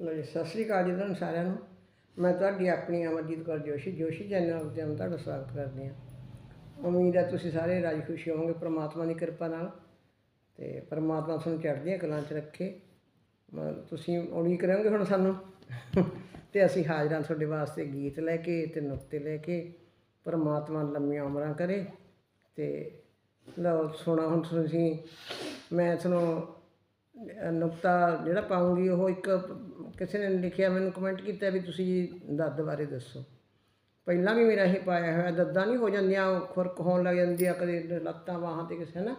ਲੋ ਜੀ ਸਤਿ ਸ੍ਰੀ ਅਕਾਲ ਜੀ ਤੁਹਾਨੂੰ ਸਾਰਿਆਂ ਨੂੰ। ਮੈਂ ਤੁਹਾਡੀ ਆਪਣੀ ਅਮਰਜੀਤ ਕੌਰ ਜੋਸ਼ੀ ਜੋਸ਼ੀ ਚੈਨਲ ਉੱਤੇ ਮੈਂ ਤੁਹਾਡਾ ਸਵਾਗਤ ਕਰਦੀ ਹਾਂ। ਉਮੀਦ ਹੈ ਤੁਸੀਂ ਸਾਰੇ ਰਾਜ ਖੁਸ਼ੀ ਹੋਵੋਗੇ ਪ੍ਰਮਾਤਮਾ ਦੀ ਕਿਰਪਾ ਨਾਲ। ਤੇ ਪ੍ਰਮਾਤਮਾ ਤੁਹਾਨੂੰ ਚੜ੍ਹਦੀਆਂ ਕਲਾਂ 'ਚ ਰੱਖੇ। ਮ- ਤੁਸੀਂ ਉਡੀਕ ਰਹੋਗੇ ਹੁਣ ਸਾਨੂੰ? ਤੇ ਅਸੀਂ ਹਾਜ਼ਰਾਂ ਤੁਹਾਡੇ ਵਾਸਤੇ ਗੀਤ ਲੈ ਕੇ ਤੇ ਨੁਕਤੇ ਲੈ ਕੇ ਪਰਮਾਤਮਾ ਲੰਮੀਆਂ ਉਮਰਾਂ ਕਰੇ। ਤੇ ਲਓ, ਸੁਣਾ ਹੁਣ ਤੁਸੀਂ। ਮੈਂ ਤੁਹਾਨੂੰ ਨੁਕਤਾ ਜਿਹੜਾ ਪਾਉਂਗੀ ਉਹ ਇੱਕ ਕਿਸੇ ਨੇ ਲਿਖਿਆ, ਮੈਨੂੰ ਕਮੈਂਟ ਕੀਤਾ ਵੀ ਤੁਸੀਂ ਦੱਦ ਬਾਰੇ ਦੱਸੋ। ਪਹਿਲਾਂ ਵੀ ਮੇਰਾ ਇਹ ਪਾਇਆ ਹੋਇਆ, ਦੱਦਾਂ ਨਹੀਂ ਹੋ ਜਾਂਦੀਆਂ ਖੁਰਕ ਹੋਣ ਲੱਗ ਜਾਂਦੀ ਆ ਕਦੇ ਲੱਤਾਂ ਬਾਹਾਂ ਤੇ ਕਿਸੇ ਨਾ,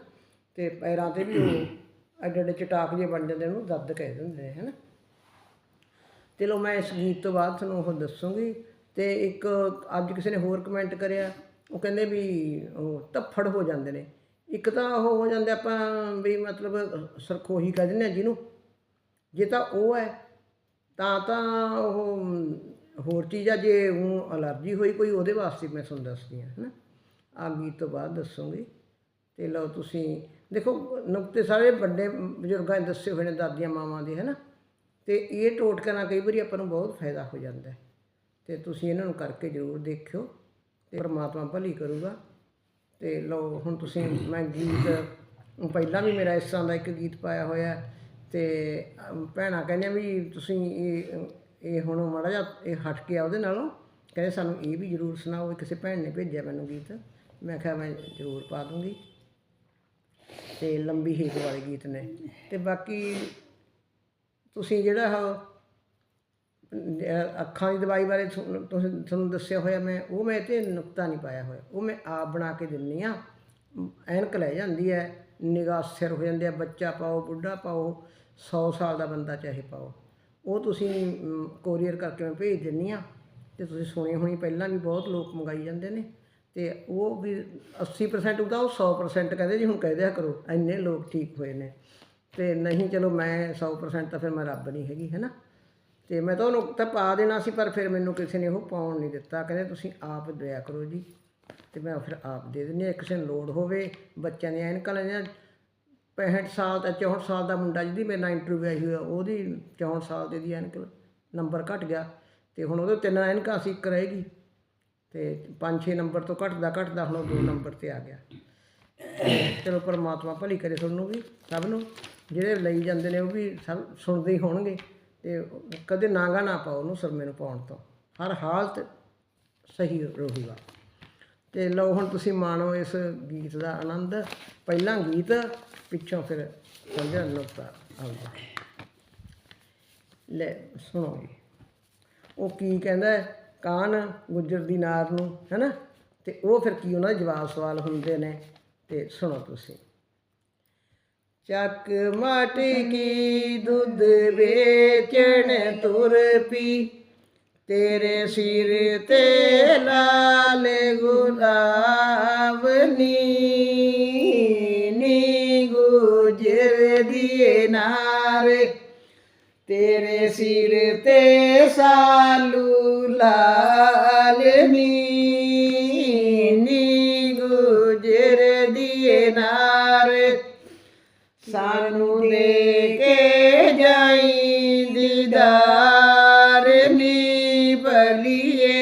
ਤੇ ਪੈਰਾਂ ਤੇ ਵੀ ਉਹ ਐਡੇ ਐਡੇ ਚਟਾਕ ਜਿਹੇ ਬਣ ਜਾਂਦੇ, ਉਹਨੂੰ ਦੱਦ ਕਹਿ ਦਿੰਦੇ ਨੇ ਹੈਨਾ। ਚਲੋ ਮੈਂ ਇਸ ਗੀਤ ਤੋਂ ਬਾਅਦ ਤੁਹਾਨੂੰ ਉਹ ਦੱਸੂਗੀ, ਤੇ ਇੱਕ ਅੱਜ ਕਿਸੇ ਨੇ ਹੋਰ ਕਮੈਂਟ ਕਰਿਆ, ਉਹ ਕਹਿੰਦੇ ਵੀ ਉਹ ਧੱਫੜ ਹੋ ਜਾਂਦੇ ਨੇ। ਇੱਕ ਤਾਂ ਉਹ ਹੋ ਜਾਂਦੇ ਆਪਾਂ ਵੀ ਮਤਲਬ ਸਰਖੋਹੀ ਕਹਿ ਦਿੰਦੇ ਆ ਜਿਹਨੂੰ, ਜੇ ਤਾਂ ਉਹ ਹੈ ਤਾਂ ਤਾਂ ਉਹ ਹੋਰ ਚੀਜ਼ ਆ, ਜੇ ਉਹ ਅਲਰਜੀ ਹੋਈ ਕੋਈ, ਉਹਦੇ ਵਾਸਤੇ ਮੈਂ ਤੁਹਾਨੂੰ ਦੱਸਦੀ ਹਾਂ ਹੈ ਨਾ ਆ ਗੀਤ ਤੋਂ ਬਾਅਦ ਦੱਸੂਗੀ। ਤੇ ਲਓ ਤੁਸੀਂ, ਦੇਖੋ, ਨੁਕਤੇ ਸਾਰੇ ਵੱਡੇ ਬਜ਼ੁਰਗਾਂ ਨੇ ਦੱਸੇ ਹੋਏ ਨੇ, ਦਾਦੀਆਂ ਮਾਵਾਂ ਦੇ ਹੈ ਨਾ ਤੇ ਇਹ ਟੋਟਕਾ ਨਾਲ ਕਈ ਵਾਰੀ ਆਪਾਂ ਨੂੰ ਬਹੁਤ ਫਾਇਦਾ ਹੋ ਜਾਂਦਾ ਹੈ। ਤੇ ਤੁਸੀਂ ਇਹਨਾਂ ਨੂੰ ਕਰਕੇ ਜ਼ਰੂਰ ਦੇਖਿਓ, ਤੇ ਪਰਮਾਤਮਾ ਭਲੀ ਕਰੂਗਾ। ਤੇ ਲਓ, ਹੁਣ ਤੁਸੀਂ ਮੈਂ ਗੀਤ, ਪਹਿਲਾਂ ਵੀ ਮੇਰਾ ਇਸ ਤਰ੍ਹਾਂ ਦਾ ਇੱਕ ਗੀਤ ਪਾਇਆ ਹੋਇਆ ਤੇ ਅਮ, ਭੈਣਾਂ ਕਹਿੰਦੀਆਂ ਵੀ ਤੁਸੀਂ ਇਹ ਇਹ ਹੁਣ ਮਾੜਾ ਜਿਹਾ ਇਹ ਹਟ ਕੇ ਆ ਉਹਦੇ ਨਾਲੋਂ। ਕਹਿੰਦੇ ਸਾਨੂੰ ਇਹ ਵੀ ਜ਼ਰੂਰ ਸੁਣਾਓ ਕਿਸੇ ਭੈਣ ਨੇ ਭੇਜਿਆ ਮੈਨੂੰ ਗੀਤ। ਮੈਂ ਕਿਹਾ ਮੈਂ ਜ਼ਰੂਰ ਪਾ ਦੂੰਗੀ। ਤੇ ਲੰਬੀ ਹੀਕ ਵਾਲੇ ਗੀਤ ਨੇ। ਤੇ ਬਾਕੀ ਤੁਸੀਂ ਜਿਹੜਾ ਉਹ ਅੱਖਾਂ ਦੀ ਦਵਾਈ ਬਾਰੇ ਤੁਸੀਂ- ਤੁਹਾਨੂੰ ਦੱਸਿਆ ਹੋਇਆ ਮੈਂ ਉਹ ਮੈਂ ਤੇ ਨੁਕਤਾ ਨਹੀਂ ਪਾਇਆ ਹੋਇਆ। ਉਹ ਮੈਂ ਆਪ ਬਣਾ ਕੇ ਦਿੰਨੀ ਆ ਐਨਕ ਲੈ ਜਾਂਦੀ ਹੈ। ਨਿਗਾਹ ਸਿਰ ਹੋ ਜਾਂਦੀ ਹੈ। ਬੱਚਾ ਪਾਓ ਬੁੱਢਾ ਪਾਓ। 100 ਸਾਲ ਦਾ ਬੰਦਾ ਚਾਹੇ ਪਾਓ। ਉਹ ਤੁਸੀਂ ਕੋਰੀਅਰ ਕਰਕੇ ਮੈਂ ਭੇਜ ਦਿੰਨੀ ਆ ਤੇ ਤੁਸੀਂ ਸੁਣੀ ਹੋਣੀ, ਪਹਿਲਾਂ ਵੀ ਬਹੁਤ ਲੋਕ ਮੰਗਾਈ ਜਾਂਦੇ ਨੇ ਤੇ ਉਹ ਵੀ 80% ਉਹਦਾ ਉਹ 100% ਕਹਿੰਦੇ ਜੀ ਹੁਣ ਕਹਿ ਦਿਆ ਕਰੋ, ਇੰਨੇ ਲੋਕ ਠੀਕ ਹੋਏ ਨੇ। ਤੇ ਨਹੀਂ, ਚਲੋ ਮੈਂ 100% ਤਾਂ ਫਿਰ ਮੈਂ ਰੱਬ ਨਹੀਂ ਹੈਗੀ ਹੈ ਨਾ ਤੇ ਮੈਂ ਤਾਂ ਉਹਨੂੰ ਤਾਂ ਪਾ ਦੇਣਾ ਸੀ, ਪਰ ਫਿਰ ਮੈਨੂੰ ਕਿਸੇ ਨੇ ਉਹ ਪਾਉਣ ਨਹੀਂ ਦਿੱਤਾ, ਕਹਿੰਦੇ ਤੁਸੀਂ ਆਪ ਦਿਆ ਕਰੋ ਜੀ। ਤੇ ਮੈਂ ਫਿਰ ਆਪ ਦੇ ਦਿੰਦੀ ਹਾਂ ਕਿਸੇ ਨੂੰ ਲੋੜ ਹੋਵੇ, ਬੱਚਿਆਂ ਦੀਆਂ ਐਨਕਾਂ ਲੈਣੀਆਂ 65 ਸਾਲ ਦਾ 64 ਸਾਲ ਦਾ ਮੁੰਡਾ ਜਿਹਦੀ ਮੇਰੇ ਨਾਲ ਇੰਟਰਵਿਊ ਆਈ ਹੋਈ ਆ, ਉਹਦੀ 64 ਸਾਲ ਦੇ ਦੀ ਐਨਕ ਨੰਬਰ ਘਟ ਗਿਆ ਤੇ ਹੁਣ ਉਹਦੇ ਤਿੰਨ ਐਨਕਾਂ ਸੀ ਇੱਕ ਰਹੇਗੀ ਤੇ 5-6 ਨੰਬਰ ਤੋਂ ਘਟਦਾ ਘਟਦਾ ਹੁਣ ਉਹ ਦੋ ਨੰਬਰ ਤੇ ਆ ਗਿਆ। ਚਲੋ ਪਰਮਾਤਮਾ ਭਲੀ ਕਰੇ ਤੁਹਾਨੂੰ ਵੀ, ਸਭ ਨੂੰ, ਜਿਹੜੇ ਲਈ ਜਾਂਦੇ ਨੇ ਉਹ ਵੀ ਸਭ ਸੁਣਦੇ ਹੀ ਹੋਣਗੇ ਤੇ ਕਦੇ ਨਾਗਾ ਨਾ ਪਾਓ ਉਹਨੂੰ ਸਰਮੇ ਨੂੰ ਪਾਉਣ ਤੋਂ, ਹਰ ਹਾਲਤ ਸਹੀ ਰਹੂਗਾ। ਤੇ ਲਓ ਹੁਣ ਤੁਸੀਂ ਮਾਣੋ ਇਸ ਗੀਤ ਦਾ ਆਨੰਦ, ਪਹਿਲਾਂ ਗੀਤ ਪਿੱਛੋਂ ਫਿਰ ਸਮਝਣ ਨੁਕਤਾ ਆਉਂਦਾ ਲੈ, ਸੁਣੋ ਜੀ। ਉਹ ਕੀ ਕਹਿੰਦਾ ਹੈ? ਕਾਨ ਗੁੱਜਰ ਦੀ ਨਾਰ ਨੂੰ, ਹੈਨਾ? ਤੇ ਉਹ ਫਿਰ ਕੀ ਉਹਨਾਂ ਦੇ ਜਵਾਬ ਸਵਾਲ ਹੁੰਦੇ ਨੇ? ਤੇ ਸੁਣੋ ਤੁਸੀਂ। ਚੱਕ ਮਾਟੀ ਕੀ ਦੁੱਧ ਵੇਚਣ ਤੁਰ ਪੀ, ਤੇਰੇ ਸਿਰ ਤੇ ਲਾਲ ਗੁਲਾਬ। ਸਾਲੂ ਲਾਲ ਨੀ ਨੀ ਗੁਜਰ ਦੀਏ ਨਾਰੇ ਸਾਨੂੰ ਦੇ ਕੇ ਜਾਈ ਦੀਦਾਰ ਨੀ ਬਲੀਏ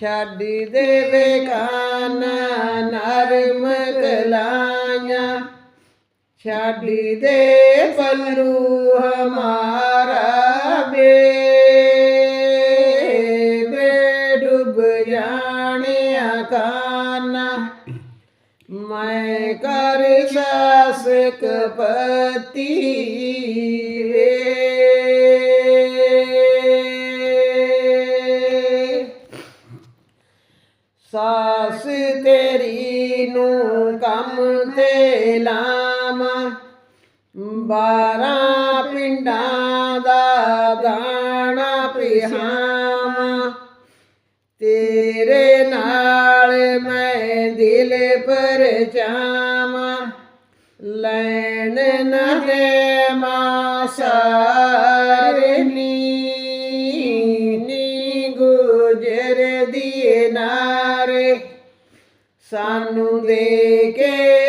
ਛੱਡ ਦੇਵੇ ਕਾਨਾ ਨਰਮ ਕਲਾਈਆਂ ਛੱਡ ਦੇ ਪੱਲੂ ਹਮਾਰਾ ਬੇ। ਬੇ ਡੁੱਬ ਜਾਣਿਆ ਕਾਨਾ। ਮੈਂ ਕਰ ਸਾਸ ਦਾਣਾ ਤੇਰੇ ਨਾਲ ਮੈਂ ਦਿਲ ਪਰ ਜਾਵਾਂ। ਲੈਣ ਨਾ ਦੇ ਮਾਸਾਰਨੀ ਨੀ ਗੁਜਰ ਦੀਏ ਨਾਰੇ। ਸਾਨੂੰ ਦੇ ਕੇ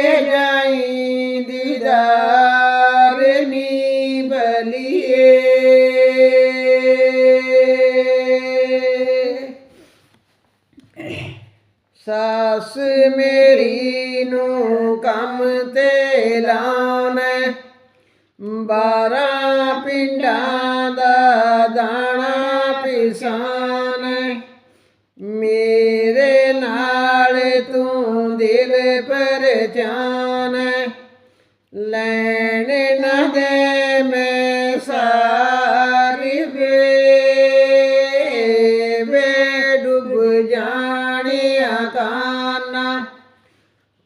ਤੇ ਬਾਰਾਂ ਪਿੰਡਾਂ ਦਾ ਦਾਣਾ ਪਿਸਾਨ। ਮੇਰੇ ਨਾਲ ਤੂੰ ਦਿਲ ਪਰਚਾਨ ਲੈਣ ਨਾ ਦੇ ਮੈਂ ਸਾਰੀ ਵੇ ਵੇ ਡੁੱਬ ਜਾਣਿਆ ਕਾਨਾ।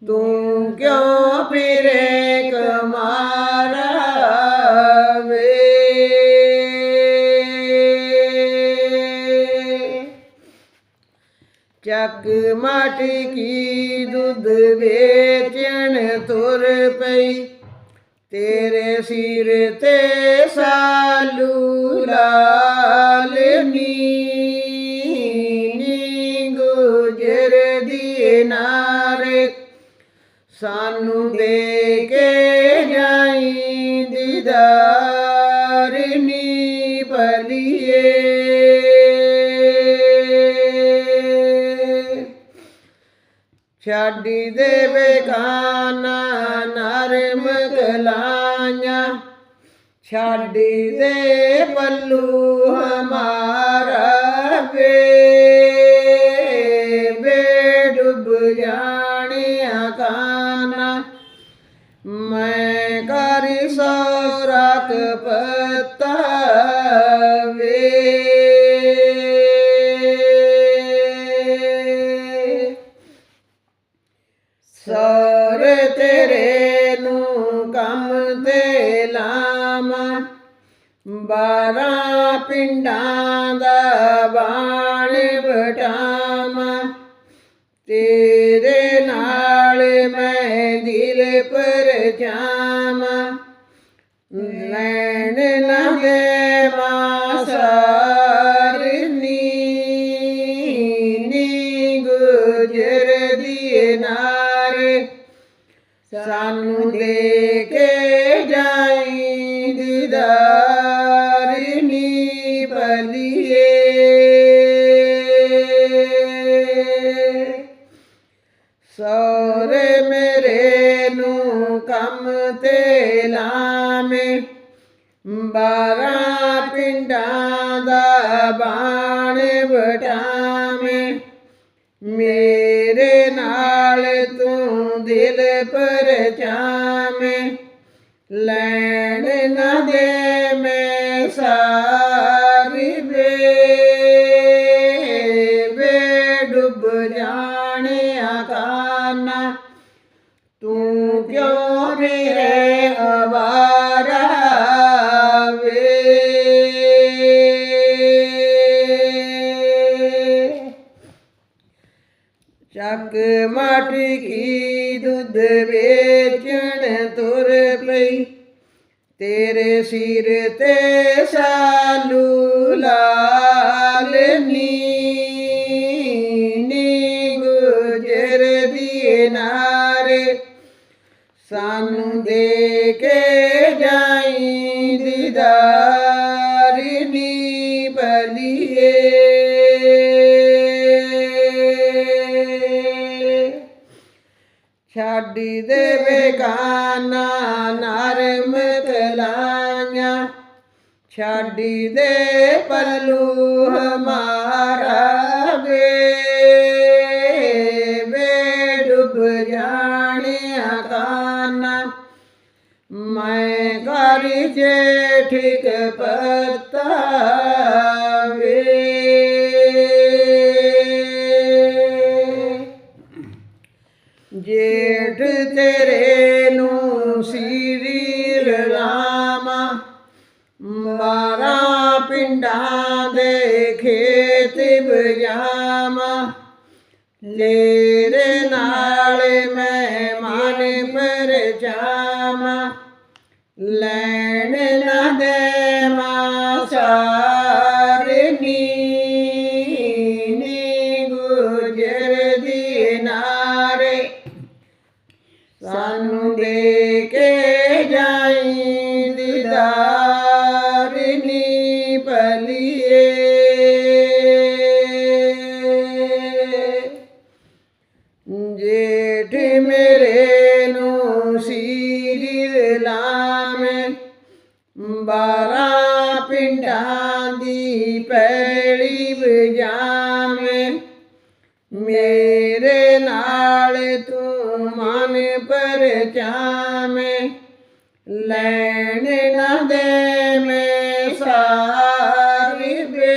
ਤੂੰ ਕਿਉਂ ਫਿਰੇ ਚੱਕ ਕੀ ਦੁੱਧ ਵੇਚਣ ਤੁਰ ਪਈ। ਤੇਰੇ ਸਿਰ ਤੇ ਸਾਲੂ ਲਾਲ ਨੀ ਨੀ ਗੁਜਰ ਦੀ ਨਾਰੇ। ਸਾਨੂੰ ਦੇ ਕੇ ਛਾਡੀ ਦੇ ਬੇਗਾਨਾ ਨਰਮ ਕਲਾਈਆਂ। ਛਾਡੀ ਦੇ ਪੱਲੂ ਹਮਾਰਾ ਵੇ ਵੇ ਡੁੱਬ ਜਾਣਿਆ ਕਾਨਾ। ਮੈਂ ਕਰ ਸੌਰਕ ਪਤਾ ਬਾਰਾਂ ਪਿੰਡਾਂ ਦਾ ਬਾਣ ਬਟਾਵਾਂ ਤੇਰੇ ਨਾਲ ਮੈਂ ਦਿਲ ਪਰ ਤੇ ਬਾਰਾਂ ਪਿੰਡਾਂ ਦਾ ਬਾਣ ਵਟਾਵੇਂ। ਮੇਰੇ ਨਾਲ ਤੂੰ ਦਿਲ ਪਰਚਾਵੇਂ ਲੈਣ ਨਾ ਦੇ ਤੇਰੇ ਸਿਰ ਛਾਡੀ ਦੇ ਪੱਲੂ ਹਮਾਰਾ ਵੇ ਵੇ ਡੁੱਬ ਜਾਣਿਆ ਕਾਨਾ। ਮੈਂ ਕਰ ਜੇਠਿਕ ਪਤਾ ਵੇ ਜੇਠ ਤੇਰੇ ਮਾਰਾ ਪਿੰਡਾਂ ਦੇ ਖੇਤ ਬਜਾਮਾ। ਲੇਰੇ ਨਾਲ ਮੈਂ ਮਨ ਪਰ ਜਾਮਾ ਲੈਣ ਨਾ ਦੇ ਮਾ ਸਾਰਨੀ ਨੀ ਗੁਜਰ ਦੀ ਨਾਰੇ। ਸਾਨੂੰ ਦੇ ਕੇ ਜਾਈ ਦੀਦਾਰ ਲੈਣ ਨਾ ਦੇ ਮੈਂ ਸਾਰੀ ਬੇ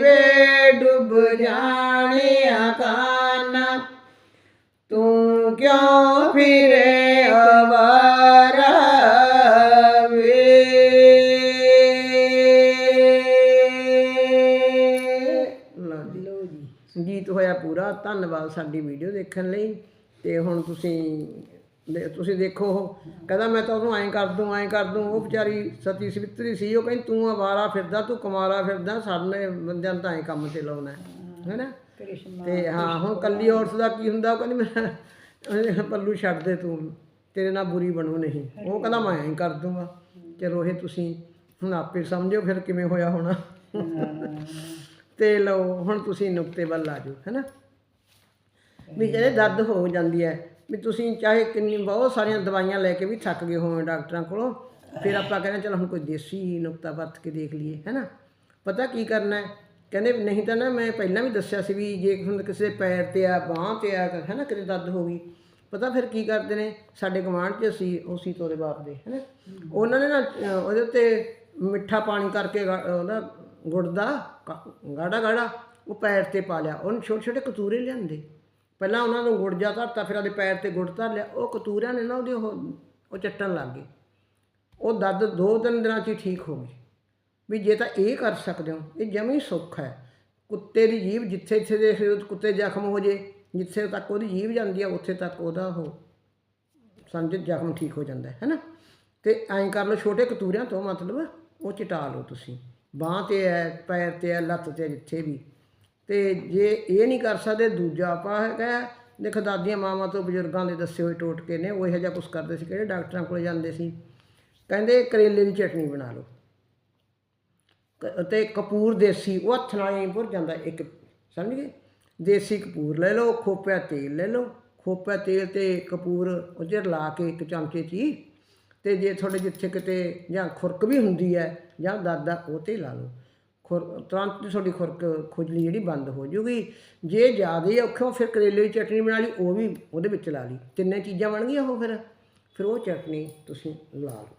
ਵੇ ਡੁੱਬ ਜਾਣਿਆ ਕਾਨਾ। ਤੂੰ ਕਿਉਂ ਫਿਰੇ ਅਵਾਰਾ ਵੇ? ਲਓ ਜੀ। ਗੀਤ ਹੋਇਆ ਪੂਰਾ। ਧੰਨਵਾਦ ਸਾਡੀ ਵੀਡੀਓ ਦੇਖਣ ਲਈ। ਤੇ ਹੁਣ ਤੁਸੀਂ ਦੇ- ਤੁਸੀਂ ਦੇਖੋ ਉਹ ਕਹਿੰਦਾ ਮੈਂ ਤਾਂ ਉਹਨੂੰ ਐਂ ਕਰ ਦੂੰ ਐਂ ਕਰ ਦੂੰ। ਉਹ ਵਿਚਾਰੀ ਸਤੀ ਸਵਿਤਰੀ ਸੀ ਉਹ ਕਹਿੰਦੀ ਤੂੰ ਆਵਾਰਾ ਫਿਰਦਾ ਤੂੰ ਕਮਾਰਾ ਫਿਰਦਾ ਸਾਡੇ ਬੰਦਿਆਂ ਨੂੰ ਤਾਂ ਐਂ ਕੰਮ ਤੇ ਲਾਉਣਾ ਹੈ। ਹੈਨਾ? ਤੇ ਹਾਂ ਹੁਣ ਕੱਲੀ ਔਰਤ ਦਾ ਕੀ ਹੁੰਦਾ? ਉਹ ਕਹਿੰਦੀ ਮੈਂ ਪੱਲੂ ਛੱਡ ਦੇ ਤੂੰ ਤੇਰੇ ਨਾਲ ਬੁਰੀ ਬਣੂ ਨਹੀਂ। ਉਹ ਕਹਿੰਦਾ ਮੈਂ ਐਂ ਕਰ ਦੂੰਗਾ। ਚਲੋ ਇਹ ਤੁਸੀਂ ਹੁਣ ਆਪੇ ਸਮਝੋ ਫਿਰ ਕਿਵੇਂ ਹੋਇਆ ਹੋਣਾ। ਤੇ ਲਓ ਹੁਣ ਤੁਸੀਂ ਨੁਕਤੇ ਵੱਲ ਆ ਜਾਓ ਹੈਨਾ? ਵੀ ਜਿਹੜੇ ਦਰਦ ਹੋ ਜਾਂਦੀ ਹੈ। ਵੀ ਤੁਸੀਂ ਚਾਹੇ ਕਿੰਨੀ ਬਹੁਤ ਸਾਰੀਆਂ ਦਵਾਈਆਂ ਲੈ ਕੇ ਵੀ ਥੱਕ ਗਏ ਹੋਵੇ ਡਾਕਟਰਾਂ ਕੋਲੋਂ, ਫਿਰ ਆਪਾਂ ਕਹਿੰਦੇ ਚਲ ਹੁਣ ਕੋਈ ਦੇਸੀ ਨੁਕਤਾ ਵਰਤ ਕੇ ਦੇਖ ਲਈਏ ਹੈਨਾ ਪਤਾ ਕੀ ਕਰਨਾ ਹੈ? ਕਹਿੰਦੇ ਨਹੀਂ ਤਾਂ ਨਾ ਮੈਂ ਪਹਿਲਾਂ ਵੀ ਦੱਸਿਆ ਸੀ ਵੀ ਜੇ ਹੁਣ ਕਿਸੇ ਦੇ ਪੈਰ ਤੇ ਆ, ਬਾਹ ਤੇ ਆ ਹੈਨਾ ਕਿਤੇ ਦਰਦ ਹੋ ਗਈ, ਪਤਾ ਫਿਰ ਕੀ ਕਰਦੇ ਨੇ? ਸਾਡੇ ਗਵਾਂਢ 'ਚ ਸੀ ਉਹ ਸੀ ਤੋਰੇ ਬਾਪ ਦੇ ਹੈਨਾ ਉਹਨਾਂ ਨੇ ਨਾ ਉਹਦੇ ਉੱਤੇ ਮਿੱਠਾ ਪਾਣੀ ਕਰਕੇ ਗਾ- ਉਹਦਾ ਗੁੜ ਦਾ ਗਾੜਾ ਗਾੜਾ ਉਹ ਪੈਰ ਤੇ ਪਾ ਲਿਆ। ਉਹਨੂੰ ਛੋਟੇ ਛੋਟੇ ਕਤੂਰੇ ਲਿਆਂਦੇ। ਪਹਿਲਾਂ ਉਹਨਾਂ ਨੂੰ ਗੁੜ ਜਾ ਧਰਤਾ ਫਿਰ ਉਹਦੇ ਪੈਰ ਤੇ ਗੁੜ ਧਰ ਲਿਆ। ਉਹ ਕਤੂਰਿਆਂ ਨੇ ਨਾ ਉਹਦੇ ਉਹ ਉਹ ਚੱਟਣ ਲੱਗ ਗਏ। ਉਹ ਦਰਦ ਦੋ ਤਿੰਨ ਦਿਨਾਂ 'ਚ ਹੀ ਠੀਕ ਹੋ ਗਈ ਵੀ ਜੇ ਤਾਂ ਇਹ ਕਰ ਸਕਦੇ ਹੋ ਇਹ ਜਮੀ ਸੁੱਖ ਹੈ। ਕੁੱਤੇ ਦੀ ਜੀਭ ਜਿੱਥੇ ਜਿੱਥੇ ਦੇ ਫਿਰ ਕੁੱਤੇ ਜ਼ਖਮ ਹੋ ਜੇ ਜਿੱਥੇ ਤੱਕ ਉਹਦੀ ਜੀਭ ਜਾਂਦੀ ਹੈ ਉੱਥੇ ਤੱਕ ਉਹਦਾ ਉਹ ਸਮਝ ਜ਼ਖਮ ਠੀਕ ਹੋ ਜਾਂਦਾ ਹੈ ਨਾ? ਤੇ ਐਂ ਕਰ ਲਓ ਛੋਟੇ ਕਤੂਰਿਆਂ ਤੋਂ ਮਤਲਬ ਉਹ ਚਟਾ ਲਓ ਤੁਸੀਂ। ਬਾਂਹ ਤੇ ਹੈ ਪੈਰ ਤੇ ਹੈ ਲੱਤ ਤੇ ਹੈ, ਜਿੱਥੇ ਵੀ। ਤੇ ਜੇ ਇਹ ਨਹੀਂ ਕਰ ਸਕਦੇ, ਦੂਜਾ ਆਪਾਂ ਹੈਗਾ ਦੇਖ ਦਾਦੀਆਂ ਮਾਵਾਂ ਤੋਂ ਬਜ਼ੁਰਗਾਂ ਦੇ ਦੱਸੇ ਹੋਏ ਟੋਟਕੇ ਨੇ, ਉਹ ਇਹੋ ਜਿਹਾ ਕੁਝ ਕਰਦੇ ਸੀ, ਕਿਹੜੇ ਡਾਕਟਰਾਂ ਕੋਲ ਜਾਂਦੇ ਸੀ। ਕਹਿੰਦੇ ਕਰੇਲੇ ਦੀ ਚਟਨੀ ਬਣਾ ਲਓ। ਕ- ਤੇ ਕਪੂਰ ਦੇਸੀ, ਉਹ ਹੱਥ ਨਾਲ ਹੀ ਭੁਰ ਜਾਂਦਾ, ਇੱਕ ਸਮਝ ਗਏ? ਦੇਸੀ ਕਪੂਰ ਲੈ ਲਓ, ਖੋਪਿਆ ਤੇਲ ਲੈ ਲਓ। ਖੋਪਿਆ ਤੇਲ ਤੇ ਕਪੂਰ ਉਹ 'ਚ ਲਾ ਕੇ ਇੱਕ ਚਮਚੇ 'ਚ ਹੀ, ਤੇ ਜੇ ਤੁਹਾਡੇ ਜਿੱਥੇ ਕਿਤੇ ਜਾਂ ਖੁਰਕ ਵੀ ਹੁੰਦੀ ਹੈ ਜਾਂ ਦਰਦ ਆ, ਉਹ ਤੇ ਲਾ ਲਓ। ਖੁਰ ਤੁਰੰਤ ਤੁਹਾਡੀ ਖੁਰਕ ਖੁਜਲੀ ਜਿਹੜੀ ਬੰਦ ਹੋ ਜੂਗੀ। ਜੇ ਜ਼ਿਆਦਾ ਹੀ ਔਖਾ ਫਿਰ ਕਰੇਲੇ ਦੀ ਚਟਨੀ ਬਣਾ ਲਈ, ਉਹ ਵੀ ਉਹਦੇ ਵਿੱਚ ਲਾ ਲਈ। ਤਿੰਨੇ ਚੀਜ਼ਾਂ ਬਣ ਗਈਆਂ ਉਹ ਫਿਰ। ਫਿਰ ਉਹ ਚਟਨੀ ਤੁਸੀਂ ਲਾ ਲਓ।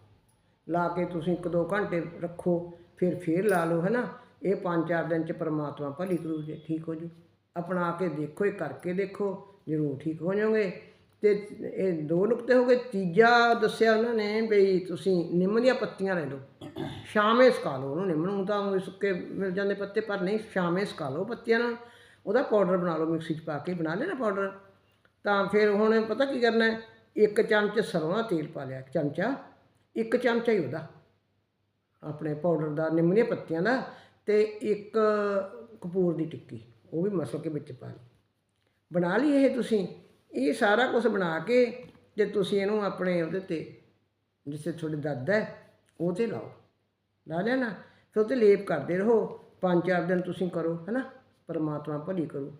ਲਾ ਕੇ ਤੁਸੀਂ ਇੱਕ ਦੋ ਘੰਟੇ ਰੱਖੋ, ਫਿਰ ਫੇਰ ਲਾ ਲਓ ਹੈ ਨਾ ਇਹ ਪੰਜ ਚਾਰ ਦਿਨ ਚ ਪਰਮਾਤਮਾ ਭਲੀ ਕਰੂ ਜੇ, ਠੀਕ ਹੋ ਜੂ। ਅਪਣਾ ਕੇ ਦੇਖੋ, ਇਹ ਕਰਕੇ ਦੇਖੋ, ਜ਼ਰੂਰ ਠੀਕ ਹੋ ਜਾਓਗੇ। ਤੇ ਇਹ ਦੋ ਨੁਕਤੇ ਹੋ ਗਏ। ਤੀਜਾ ਦੱਸਿਆ ਉਹਨਾਂ ਨੇ ਵੀ ਤੁਸੀਂ ਨਿੰਮ ਦੀਆਂ ਪੱਤੀਆਂ ਲੈ ਲਓ ਸ਼ਾਮੇ ਸੁਕਾ ਲਓ ਉਹਨੂੰ। ਨਿੰਮ ਨੂੰ ਤਾਂ ਸੁੱਕੇ ਮਿਲ ਜਾਂਦੇ ਪੱਤੇ, ਪਰ ਨਹੀਂ ਸ਼ਾਮੇ ਸੁਕਾ ਲਓ ਪੱਤੀਆਂ ਨਾਲ ਉਹਦਾ ਪਾਊਡਰ ਬਣਾ ਲਓ, ਮਿਕਸੀ 'ਚ ਪਾ ਕੇ ਬਣਾ ਲਿਆ ਨਾ ਪਾਊਡਰ ਤਾਂ ਫਿਰ ਹੁਣ ਪਤਾ ਕੀ ਕਰਨਾ ਇੱਕ ਚਮਚ ਸਰੋਂ ਦਾ ਤੇਲ ਪਾ ਲਿਆ ਚਮਚਾ। ਇੱਕ ਚਮਚਾ ਹੀ ਉਹਦਾ। ਆਪਣੇ ਪਾਊਡਰ ਦਾ, ਨਿੰਮ ਦੀਆਂ ਪੱਤੀਆਂ ਦਾ ਤੇ ਇੱਕ ਕਪੂਰ ਦੀ ਟਿੱਕੀ। ਉਹ ਵੀ ਮਸਲ ਕੇ ਵਿੱਚ ਪਾ ਲਈ। ਬਣਾ ਲਈ ਇਹ ਤੁਸੀਂ। ਇਹ ਸਾਰਾ ਕੁਝ ਬਣਾ ਕੇ ਤੇ ਤੁਸੀਂ ਇਹਨੂੰ ਆਪਣੇ ਉਹਦੇ ਤੇ, ਜਿੱਥੇ ਤੁਹਾਡੇ ਦਰਦ ਹੈ, ਉਹ ਤੇ ਲਾਓ। ਲਾ ਲਿਆ ਨਾ, ਫਿਰ ਉਹ 'ਤੇ ਲੇਪ ਕਰਦੇ ਰਹੋ। ਪੰਜ ਚਾਰ ਦਿਨ ਤੁਸੀਂ ਕਰੋ, ਹੈਨਾ? ਪਰਮਾਤਮਾ ਭਲੀ ਕਰੋ।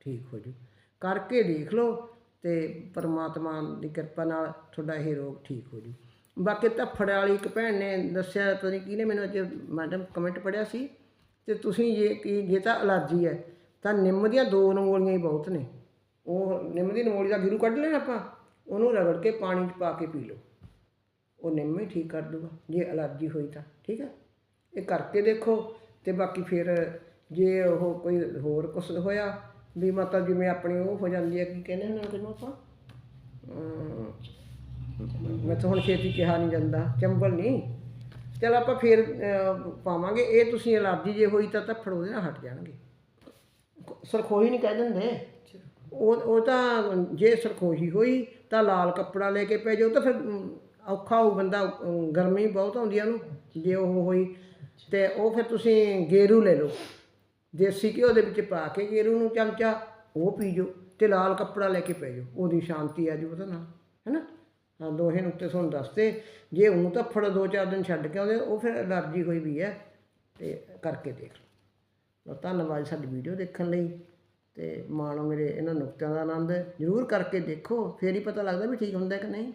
ਠੀਕ ਹੋ ਜੂ। ਕਰਕੇ ਦੇਖ ਲਓ ਤੇ ਪਰਮਾਤਮਾ ਦੀ ਕਿਰਪਾ ਨਾਲ ਤੁਹਾਡਾ ਇਹ ਰੋਗ ਠੀਕ ਹੋ ਜੂ। ਬਾਕੀ ਧੱਫੜ ਵਾਲੀ ਇੱਕ ਭੈਣ ਨੇ ਦੱਸਿਆ, ਪਤਾ ਨਹੀਂ ਕਿਹਨੇ ਮੈਨੂੰ ਅੱਜ ਮੈਡਮ ਕਮੈਂਟ ਪੜਿਆ ਸੀ, ਤੇ ਤੁਸੀਂ ਜੇ ਕੀ, ਜੇ ਤਾਂ ਅਲਰਜੀ ਹੈ, ਤਾਂ ਨਿੰਮ ਦੀਆਂ ਦੋ ਨਮੋਲੀਆਂ ਹੀ ਬਹੁਤ ਨੇ। ਉਹ ਨਿੰਮ ਦੀ ਨਮੋਲੀ ਦਾ ਗਿਰੂ ਕੱਢ ਲੈਣਾ ਆਪਾਂ, ਉਹਨੂੰ ਰਗੜ ਕੇ ਪਾਣੀ 'ਚ ਪਾ ਕੇ ਪੀ ਲਓ। ਉਹ ਨਿੰਮ ਹੀ ਠੀਕ ਕਰ ਦੂਗਾ ਜੇ ਅਲਰਜੀ ਹੋਈ ਤਾਂ, ਠੀਕ ਹੈ ਇਹ ਕਰਕੇ ਦੇਖੋ, ਤੇ ਬਾਕੀ ਫਿਰ ਜੇ ਉਹ ਕੋਈ ਹੋਰ ਕੁਛ ਹੋਇਆ, ਵੀ ਮਤਲਬ ਜਿਵੇਂ ਆਪਣੀ ਉਹ ਹੋ ਜਾਂਦੀ ਹੈ, ਕੀ ਕਹਿੰਦੇ ਨੇ ਉਹਨੂੰ ਆਪਾਂ? ਮੈਂ ਤਾਂ ਹੁਣ ਛੇਤੀ ਕਿਹਾ ਨਹੀਂ ਜਾਂਦਾ, ਚੰਬਲ ਨਹੀਂ। ਚਲ ਆਪਾਂ ਫਿਰ ਪਾਵਾਂਗੇ, ਇਹ ਤੁਸੀਂ ਅਲਰਜੀ ਜੇ ਹੋਈ ਤਾਂ ਧੱਫੜ ਉਹਦੇ ਨਾਲ ਹਟ ਜਾਣਗੇ। ਸਰਖੋਈ ਨਹੀਂ ਕਹਿ ਦਿੰਦੇ। ਉਹ ਉਹ ਤਾਂ ਜੇ ਸਰਖੋਸ਼ੀ ਹੋਈ ਤਾਂ ਲਾਲ ਕੱਪੜਾ ਲੈ ਕੇ ਪੈ ਜਾਓ, ਤਾਂ ਫਿਰ ਔਖਾ ਹੋ ਬੰਦਾ ਗਰਮੀ ਬਹੁਤ ਆਉਂਦੀ ਆ ਉਹਨੂੰ, ਜੇ ਉਹ ਹੋਈ ਤੇ ਉਹ ਫਿਰ ਤੁਸੀਂ ਗੇਰੂ ਲੈ ਲਓ। ਦੇਸੀ ਘਿਓ ਦੇ ਵਿੱਚ ਪਾ ਕੇ ਗੇਰੂ ਨੂੰ ਚਮਚਾ ਉਹ ਪੀ ਜਾਓ ਤੇ ਲਾਲ ਕੱਪੜਾ ਲੈ ਕੇ ਪੈ ਜਾਓ, ਉਹਦੀ ਸ਼ਾਂਤੀ ਆ ਜੂ ਉਹਦੇ ਨਾਲ ਹੈਨਾ ਹਾਂ, ਦੋਹੇ ਨੁਕਤੇ ਤੁਹਾਨੂੰ ਦੱਸਤੇ ਜੇ ਉਹ ਤਾਂ ਫੜ ਦੋ ਚਾਰ ਦਿਨ ਛੱਡ ਕੇ ਆਉਂਦੇ, ਉਹ ਫਿਰ ਅਲਰਜੀ ਹੋਈ ਵੀ ਹੈ, ਤੇ ਕਰਕੇ ਦੇਖ ਲਓ। ਧੰਨਵਾਦ ਸਾਡੀ ਵੀਡੀਓ ਦੇਖਣ ਲਈ। ਤੇ ਮਾਣੋ ਮੇਰੇ ਇਹਨਾਂ ਨੁਕਤਿਆਂ ਦਾ ਆਨੰਦ ਜ਼ਰੂਰ ਕਰਕੇ ਦੇਖੋ, ਫੇਰ ਹੀ ਪਤਾ ਲੱਗਦਾ ਵੀ ਠੀਕ ਹੁੰਦਾ ਕਿ ਨਹੀਂ।